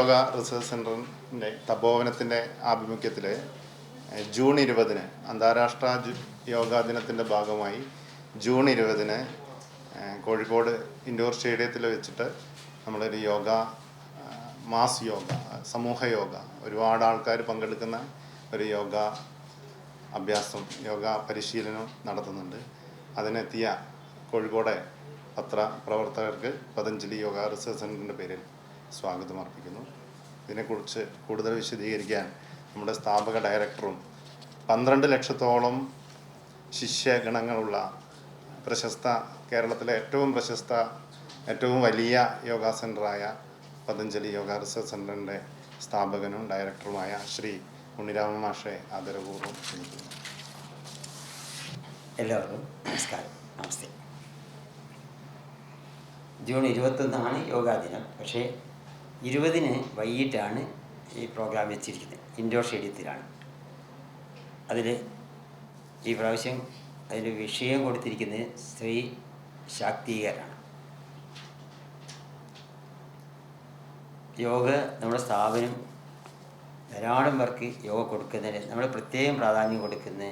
Yoga research സെന്ററിന്റെ തപോവനത്തിന്റെ ആഭിമുഖ്യത്തിൽ June ഇരുപതിന് അന്താരാഷ്ട്ര യോഗാ ദിനത്തിന്റെ ഭാഗമായി ജൂൺ ഇരുപതിന് കോഴിക്കോട് ഇൻഡോർ സ്റ്റേഡിയത്തിൽ വെച്ചിട്ട് നമ്മളൊരു യോഗ മാസ് യോഗ സമൂഹ യോഗ ഒരുപാട് ആൾക്കാർ പങ്കെടുക്കുന്ന ഒരു യോഗ അഭ്യാസം യോഗ പരിശീലനം നടത്തുന്നുണ്ട്. അതിനെത്തിയ കോഴിക്കോടെ പത്ര പ്രവർത്തകർക്ക് പതഞ്ജലി യോഗ റിസർച്ച് സെന്ററിന്റെ പേരിൽ. സ്വാഗതം അർപ്പിക്കുന്നു. ഇതിനെക്കുറിച്ച് കൂടുതൽ വിശദീകരിക്കാൻ നമ്മുടെ സ്ഥാപക ഡയറക്ടറും പന്ത്രണ്ട് ലക്ഷത്തോളം ശിഷ്യഗണങ്ങളുള്ള പ്രശസ്ത കേരളത്തിലെ ഏറ്റവും പ്രശസ്ത ഏറ്റവും വലിയ യോഗാ സെന്ററായ പതഞ്ജലി യോഗ റിസർച്ച് സെന്ററിന്റെ സ്ഥാപകനും ഡയറക്ടറുമായ ശ്രീ ഉണ്ണിരാമ മാഷെ ആദരപൂർവം ക്ഷണിക്കുന്നു. എല്ലാവർക്കും നമസ്കാരം. നമസ്തേ. ജൂൺ ഇരുപത്തൊന്നാണ് യോഗാ ദിനം. പക്ഷേ ഇരുപതിന് വൈകിട്ടാണ് ഈ പ്രോഗ്രാം വെച്ചിരിക്കുന്നത്. ഇൻഡോർ സ്റ്റേഡിയത്തിലാണ്. അതിൽ ഈ പ്രാവശ്യം അതിന് വിഷയം കൊടുത്തിരിക്കുന്നത് സ്ത്രീ ശാക്തീകരണമാണ് യോഗ നമ്മുടെ സ്ഥാപനം ധാരാളം പേർക്ക് യോഗ കൊടുക്കുന്നതിന് നമ്മൾ പ്രത്യേകം പ്രാധാന്യം കൊടുക്കുന്ന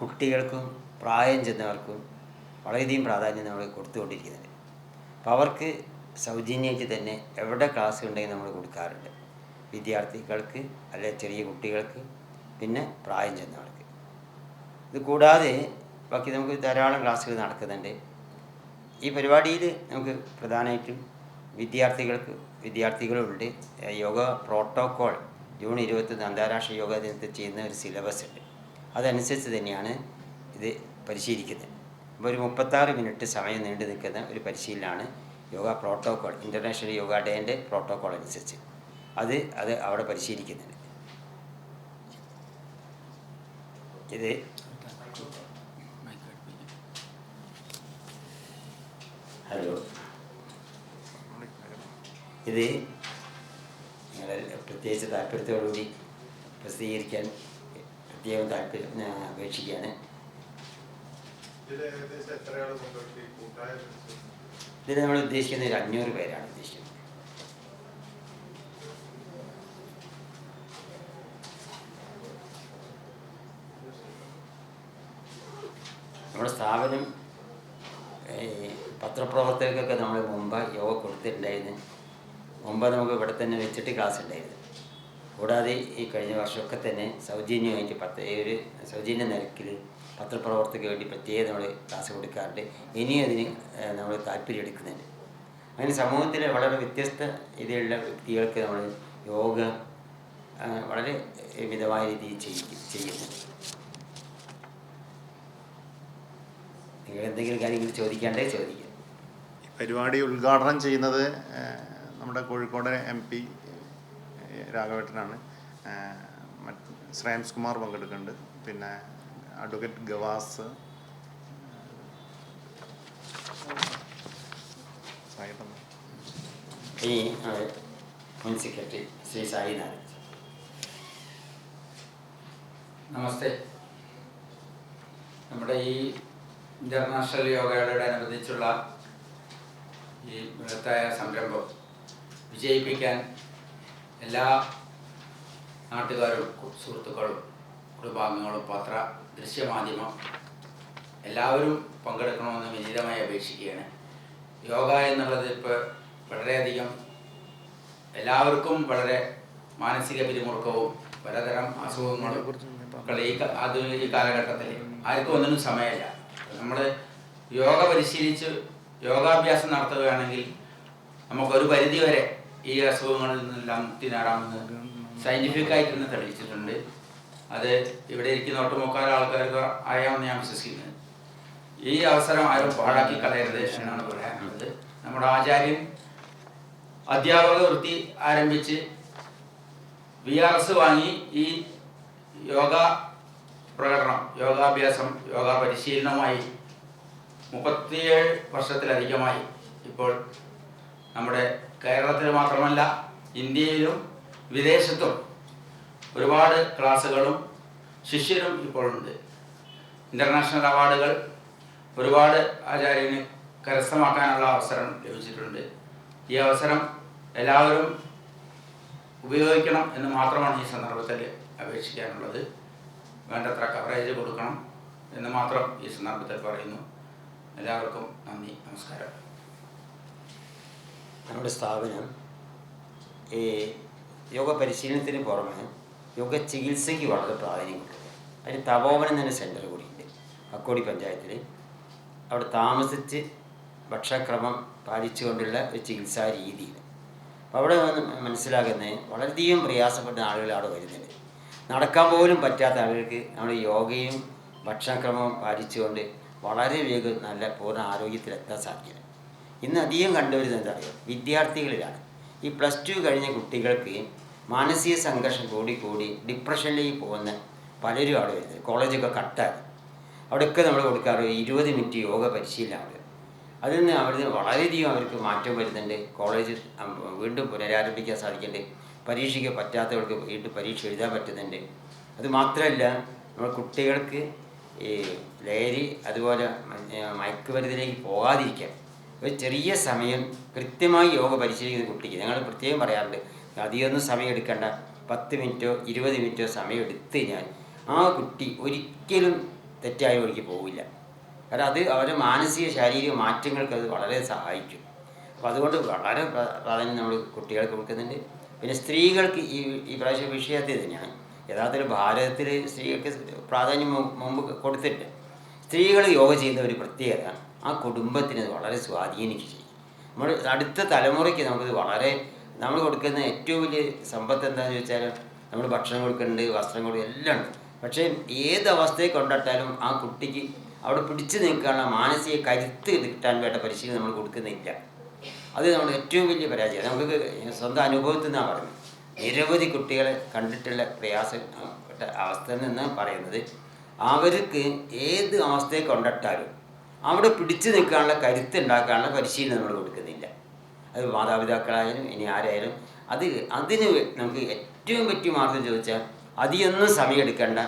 കുട്ടികൾക്കും പ്രായം ചെന്നവർക്കും വളരെയധികം പ്രാധാന്യം നമ്മൾ കൊടുത്തുകൊണ്ടിരിക്കുന്നുണ്ട്. അപ്പോൾ അവർക്ക് സൗജന്യമായിട്ട് തന്നെ എവിടെ ക്ലാസ് ഉണ്ടെങ്കിൽ നമ്മൾ കൊടുക്കാറുണ്ട്. വിദ്യാർത്ഥികൾക്ക് അല്ലെ ചെറിയ കുട്ടികൾക്ക് പിന്നെ പ്രായം ചെന്നവർക്ക്. ഇത് കൂടാതെ ബാക്കി നമുക്ക് ധാരാളം ക്ലാസ്സുകൾ നടക്കുന്നുണ്ട്. ഈ പരിപാടിയിൽ നമുക്ക് പ്രധാനമായിട്ടും വിദ്യാർത്ഥികൾക്ക് വിദ്യാർത്ഥികളുണ്ട്. യോഗ പ്രോട്ടോക്കോൾ ജൂൺ ഇരുപത്തൊന്ന് അന്താരാഷ്ട്ര യോഗ ദിനത്തിൽ ചെയ്യുന്ന ഒരു സിലബസ് ഉണ്ട്. അതനുസരിച്ച് തന്നെയാണ് ഇത് പരിശീലിക്കുന്നത്. അപ്പോൾ ഒരു മുപ്പത്താറ് മിനിറ്റ് സമയം നീണ്ടു നിൽക്കുന്ന ഒരു പരിശീലനമാണ് യോഗ പ്രോട്ടോക്കോൾ ഇന്റർനാഷണൽ യോഗ ഡേന്റെ പ്രോട്ടോക്കോൾ അനുസരിച്ച്. അത് അത് അവിടെ പരിശീലിക്കുന്നുണ്ട്. ഇത് ഹലോ. ഇത് നിങ്ങളെ പ്രത്യേകിച്ച് താല്പര്യത്തോടുകൂടി പ്രസിദ്ധീകരിക്കാൻ പ്രത്യേകം താല്പര്യം അപേക്ഷിക്കുകയാണ്. ഇതിൽ നമ്മൾ ഉദ്ദേശിക്കുന്നത് ഒരു അഞ്ഞൂറ് പേരാണ് ഉദ്ദേശിക്കുന്നത്. നമ്മുടെ സ്ഥാപനം പത്രപ്രവർത്തകർക്കൊക്കെ നമ്മൾ മുമ്പ് യോഗ കൊടുത്തിട്ടുണ്ടായിരുന്നു. മുമ്പ് നമുക്ക് ഇവിടെ തന്നെ വെച്ചിട്ട് ക്ലാസ് ഉണ്ടായിരുന്നു. കൂടാതെ ഈ കഴിഞ്ഞ വർഷമൊക്കെ തന്നെ സൗജന്യമായിട്ട് പത്ത് ഒരു സൗജന്യ നിരക്കിൽ പത്രപ്രവർത്തകർക്ക് വേണ്ടി പ്രത്യേകം നമ്മൾ ക്ലാസ് കൊടുക്കാറുണ്ട്. ഇനിയും അതിന് നമ്മൾ താല്പര്യം എടുക്കുന്നുണ്ട്. അങ്ങനെ സമൂഹത്തിലെ വളരെ വ്യത്യസ്ത ഇതിലുള്ള വ്യക്തികൾക്ക് നമ്മൾ യോഗ വളരെ മിതമായ രീതിയിൽ ചെയ്യുന്നുണ്ട്. നിങ്ങൾ എന്തെങ്കിലും കാര്യങ്ങൾ ചോദിക്കാണ്ടേ ചോദിക്കാം. പരിപാടി ഉദ്ഘാടനം ചെയ്യുന്നത് നമ്മുടെ കോഴിക്കോട് എം പി രാഘവേട്ടനാണ്. മറ്റ് ശ്രേയംസ് കുമാർ പങ്കെടുക്കുന്നുണ്ട്. പിന്നെ അഡ്വക്കേറ്റ് ഗവാസ്. ഈ മുൻ സെക്രട്ടറി ശ്രീ സായിനാഥൻ നമസ്തേ. നമ്മുടെ ഈ ഇന്റർനാഷണൽ യോഗയോടനുബന്ധിച്ചുള്ള ഈ ബൃഹത്തായ സംരംഭം വിജയിപ്പിക്കാൻ എല്ലാ നാട്ടുകാരും സുഹൃത്തുക്കളും കുടുംബാംഗങ്ങളും പത്ര ദൃശ്യമാധ്യമം എല്ലാവരും പങ്കെടുക്കണമെന്ന് വിനീതമായി അപേക്ഷിക്കുകയാണ്. യോഗ എന്നുള്ളത് ഇപ്പോൾ വളരെയധികം എല്ലാവർക്കും വളരെ മാനസിക പിരിമുറുക്കവും പലതരം അസുഖങ്ങളും മക്കളെ ഈ ആധുനിക ഈ കാലഘട്ടത്തിൽ ആർക്കും ഒന്നിനും സമയമില്ല. നമ്മൾ യോഗ പരിശീലിച്ച് യോഗാഭ്യാസം നടത്തുകയാണെങ്കിൽ നമുക്കൊരു പരിധി വരെ ഈ അസുഖങ്ങളിൽ നിന്നെല്ലാം മുക്തി നേടാമെന്ന് സയന്റിഫിക്കായി തന്നെ തെളിയിച്ചിട്ടുണ്ട്. അത് ഇവിടെ ഇരിക്കുന്ന ഒട്ടുമുക്കാൽ ആൾക്കാർക്ക് അറിയാമെന്ന് ഞാൻ വിശ്വസിക്കുന്നത്. ഈ അവസരം ആരും പാഴാക്കി കളയരുത് എന്നാണ് പറയാനുള്ളത് നമ്മുടെ ആചാര്യൻ അധ്യാപക വൃത്തി ആരംഭിച്ച് വി ആർ എസ് വാങ്ങി ഈ യോഗ പ്രകടനം യോഗാഭ്യാസം യോഗ പരിശീലനമായി മുപ്പത്തിയേഴ് വർഷത്തിലധികമായി ഇപ്പോൾ നമ്മുടെ കേരളത്തിൽ മാത്രമല്ല ഇന്ത്യയിലും വിദേശത്തും ഒരുപാട് ക്ലാസ്സുകളും ശിഷ്യരും ഇപ്പോഴുണ്ട്. ഇന്റർനാഷണൽ അവാർഡുകൾ ഒരുപാട് ആചാര്യന് കരസ്ഥമാക്കാനുള്ള അവസരം ലഭിച്ചിട്ടുണ്ട്. ഈ അവസരം എല്ലാവരും ഉപയോഗിക്കണം എന്ന് മാത്രമാണ് ഈ സന്ദർഭത്തിൽ അപേക്ഷിക്കാനുള്ളത്. വേണ്ടത്ര കവറേജ് കൊടുക്കണം എന്ന് മാത്രം ഈ സന്ദർഭത്തിൽ പറയുന്നു. എല്ലാവർക്കും നന്ദി നമസ്കാരം. നമ്മുടെ സ്ഥാപനം ഈ യോഗ പരിശീലനത്തിന് പുറമെ യോഗ ചികിത്സയ്ക്ക് വളരെ പ്രാധാന്യം കൊടുക്കുക അതിന് തപോവനം തന്നെ സെന്റർ കൂടിയുണ്ട് അക്കോടി പഞ്ചായത്തിൽ അവിടെ താമസിച്ച് ഭക്ഷണക്രമം പാലിച്ചുകൊണ്ടുള്ള ഒരു ചികിത്സാ രീതിയിൽ അപ്പോൾ അവിടെ മനസ്സിലാക്കുന്നത് വളരെയധികം പ്രയാസപ്പെട്ട ആളുകൾ അവിടെ വരുന്നുണ്ട്. നടക്കാൻ പോലും പറ്റാത്ത ആളുകൾക്ക് നമ്മൾ യോഗയും ഭക്ഷണക്രമവും പാലിച്ചുകൊണ്ട് വളരെ വേഗം നല്ല പൂർണ ആരോഗ്യത്തിലെത്താൻ സാധിക്കും ഇന്ന് അധികം കണ്ടുവരുന്നത് പറയുക വിദ്യാർത്ഥികളിലാണ്. ഈ പ്ലസ് ടു കഴിഞ്ഞ കുട്ടികൾക്ക് മാനസിക സംഘർഷം കൂടി കൂടി ഡിപ്രഷനിലേക്ക് പോകുന്ന പലരും അവിടെ വരുന്നത് കോളേജൊക്കെ കട്ടായി അവിടെയൊക്കെ നമ്മൾ കൊടുക്കാറ് ഇരുപത് മിനിറ്റ് യോഗ പരിശീലനമാണ് അതിൽ നിന്ന് അവിടുന്ന് വളരെയധികം അവർക്ക് മാറ്റം വരുന്നുണ്ട്. കോളേജ് വീണ്ടും പുനരാരംഭിക്കാൻ സാധിക്കുന്നുണ്ട്. പരീക്ഷയ്ക്ക് പറ്റാത്തവർക്ക് വീണ്ടും പരീക്ഷ എഴുതാൻ പറ്റുന്നുണ്ട്. അത് മാത്രമല്ല നമ്മൾ കുട്ടികൾക്ക് ഈ ലഹരി അതുപോലെ മയക്കുമരുന്നിലേക്ക് പോകാതിരിക്കാൻ ഒരു ചെറിയ സമയം കൃത്യമായി യോഗ പരിശീലിക്കുന്ന കുട്ടിക്ക്. ഞങ്ങൾ പ്രത്യേകം പറയാറുണ്ട് അധികമൊന്നും സമയം എടുക്കേണ്ട പത്ത് മിനിറ്റോ ഇരുപത് മിനിറ്റോ സമയം എടുത്തു കഴിഞ്ഞാൽ ആ കുട്ടി ഒരിക്കലും തെറ്റായ വഴിക്ക് പോവില്ല. കാരണം അത് അവരുടെ മാനസിക ശാരീരിക മാറ്റങ്ങൾക്ക് അത് വളരെ സഹായിക്കും. അപ്പോൾ അതുകൊണ്ട് വളരെ പ്ര- പ്രാധാന്യം നമ്മൾ കുട്ടികൾക്ക് കൊടുക്കുന്നുണ്ട്. പിന്നെ സ്ത്രീകൾക്ക് ഈ ഈ പ്രാവശ്യം വിഷയത്തിൽ തന്നെയാണ് യഥാർത്ഥത്തിൽ ഭാരതത്തിൽ സ്ത്രീകൾക്ക് പ്രാധാന്യം മുമ്പ് കൊടുത്തിട്ടുണ്ട്. സ്ത്രീകൾ യോഗ ചെയ്യുന്ന ഒരു പ്രത്യേകത ആ കുടുംബത്തിന് വളരെ സ്വാധീനിക്കും നമ്മൾ അടുത്ത തലമുറയ്ക്ക് നമുക്കിത് വളരെ നമ്മൾ കൊടുക്കുന്ന ഏറ്റവും വലിയ സമ്പത്ത് എന്താണെന്ന് ചോദിച്ചാൽ നമ്മൾ ഭക്ഷണം കൊടുക്കുന്നുണ്ട് വസ്ത്രം കൊടുക്കുക എല്ലാം ഉണ്ട്. പക്ഷേ ഏത് അവസ്ഥയെ കൊണ്ടിട്ടാലും ആ കുട്ടിക്ക് അവിടെ പിടിച്ചു നിൽക്കാനുള്ള മാനസിക കരുത്ത് കിട്ടാൻ വേണ്ട പരിശീലനം നമ്മൾ കൊടുക്കുന്നില്ല. അത് നമ്മൾ ഏറ്റവും വലിയ പരാജയം. നമുക്ക് സ്വന്തം അനുഭവത്തിൽ നിന്നാണ് പറയുന്നത്. നിരവധി കുട്ടികളെ കണ്ടിട്ടുള്ള പ്രയാസപ്പെട്ട അവസ്ഥ നിന്ന് പറയുന്നത്. അവർക്ക് ഏത് അവസ്ഥയെ കൊണ്ടിട്ടാലും അവിടെ പിടിച്ചു നിൽക്കാനുള്ള കരുത്ത് ഉണ്ടാക്കാനുള്ള പരിശീലനം നമ്മൾ കൊടുക്കുന്നില്ല. അത് മാതാപിതാക്കളായാലും ഇനി ആരായാലും അത് അതിന് നമുക്ക് ഏറ്റവും പറ്റിയ മാർഗം ചോദിച്ചാൽ അതിയൊന്നും സമയം എടുക്കേണ്ട.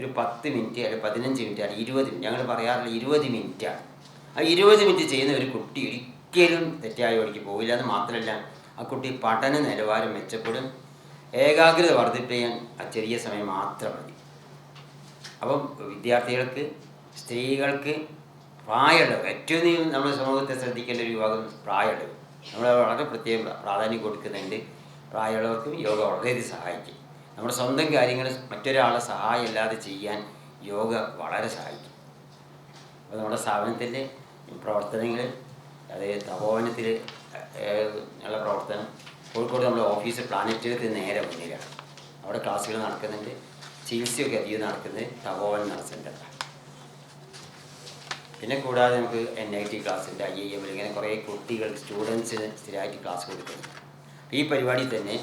ഒരു പത്ത് മിനിറ്റ് അല്ലെങ്കിൽ പതിനഞ്ച് മിനിറ്റ് അല്ലെങ്കിൽ ഇരുപത് മിനിറ്റ്. ഞങ്ങൾ പറയാറുള്ള ഇരുപത് മിനിറ്റാണ് ആ ഇരുപത് മിനിറ്റ് ചെയ്യുന്ന ഒരു കുട്ടി ഒരിക്കലും തെറ്റായ വഴിക്ക് പോവില്ല. എന്ന് മാത്രമല്ല ആ കുട്ടി പഠന നിലവാരം മെച്ചപ്പെടും. ഏകാഗ്രത വർദ്ധിപ്പിക്കാൻ ആ ചെറിയ സമയം മാത്രം മതി. അപ്പം വിദ്യാർത്ഥികൾക്ക് സ്ത്രീകൾക്ക് പ്രായമുള്ളവർ ഏറ്റവും നമ്മൾ സമൂഹത്തെ ശ്രദ്ധിക്കേണ്ട ഒരു വിഭാഗം പ്രായമുള്ളവർ. നമ്മൾ വളരെ പ്രത്യേകം പ്രാധാന്യം കൊടുക്കുന്നുണ്ട്. പ്രായമുള്ളവർക്കും യോഗ വളരെയധികം സഹായിക്കും. നമ്മുടെ സ്വന്തം കാര്യങ്ങൾ മറ്റൊരാളെ സഹായം ഇല്ലാതെ ചെയ്യാൻ യോഗ വളരെ സഹായിക്കും. അപ്പോൾ നമ്മുടെ സ്ഥാപനത്തിന്റെ പ്രവർത്തനങ്ങൾ അതായത് തപോവനത്തിൽ ഉള്ള പ്രവർത്തനം കോഴിക്കോട് നമ്മുടെ ഓഫീസ് പ്ലാനറ്റോറിയത്തിന് നേരെ മുന്നിലാണ്. അവിടെ ക്ലാസ്സുകൾ നടക്കുന്നുണ്ട്. ചികിത്സയൊക്കെ അധികം നടക്കുന്നത് തപോവൻ സെന്ററിലാണ്. പിന്നെ കൂടാതെ നമുക്ക് എൻ ഐ ടി ക്ലാസ്സുണ്ട് ഐ ഐ എം ഇങ്ങനെ കുറേ കുട്ടികൾ സ്റ്റുഡൻസിന് സ്ഥിരമായിട്ട് ക്ലാസ് കൊടുക്കുന്നു. ഈ പരിപാടി തന്നെ